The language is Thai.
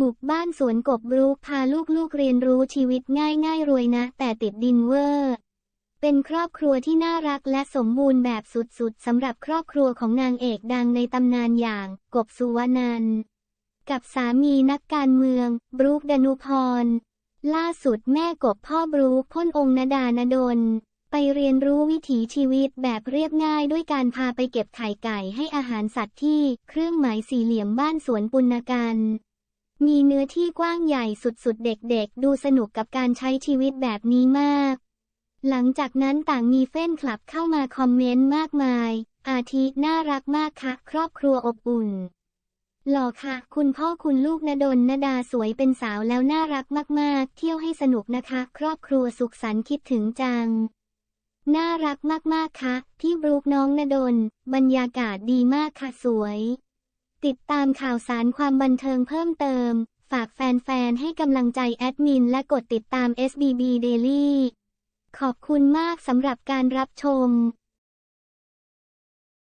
บุกบ้านสวนกบรูพาลูกๆเรียนรู้ชีวิตง่ายง่ายๆรวยนะ แต่ติดดินเวอร์ เป็นครอบครัวที่น่ารักและสมบูรณ์แบบสุดๆสำหรับครอบครัวของนางเอกดังในตำนานอย่างกบสุวรรณันกับสามีนักการเมือง บรูคดนุพร ล่าสุดแม่กบพ่อบรูคพ่นองค์นดานดล ไปเรียนรู้วิถีชีวิตแบบเรียบง่ายด้วยการพาไปเก็บไข่ไก่ให้อาหารสัตว์ที่เครื่องหมายสี่เหลี่ยมบ้านสวนปุณกัน มีเนื้อที่กว้างใหญ่สุดๆ เด็กๆ ดูสนุกกับการใช้ชีวิตแบบนี้มาก หลังจากนั้นต่างมีเฟ้นคลับเข้ามาคอมเมนต์มากมาย อาทิน่ารักมากค่ะ ครอบครัวอบอุ่น หล่อค่ะ คุณพ่อคุณลูกนดลนดาสวยเป็นสาวแล้วน่ารักมากๆ เที่ยวให้สนุกนะคะ ครอบครัวสุขสันต์คิดถึงจัง น่ารักมากๆค่ะพี่บรูคน้องนดลบรรยากาศดีมากค่ะสวย ติดตามข่าวสารความบันเทิงเพิ่มเติม ฝากแฟนๆ ให้กำลังใจแอดมินและกดติดตาม SBB Daily ขอบคุณมากสำหรับการรับชม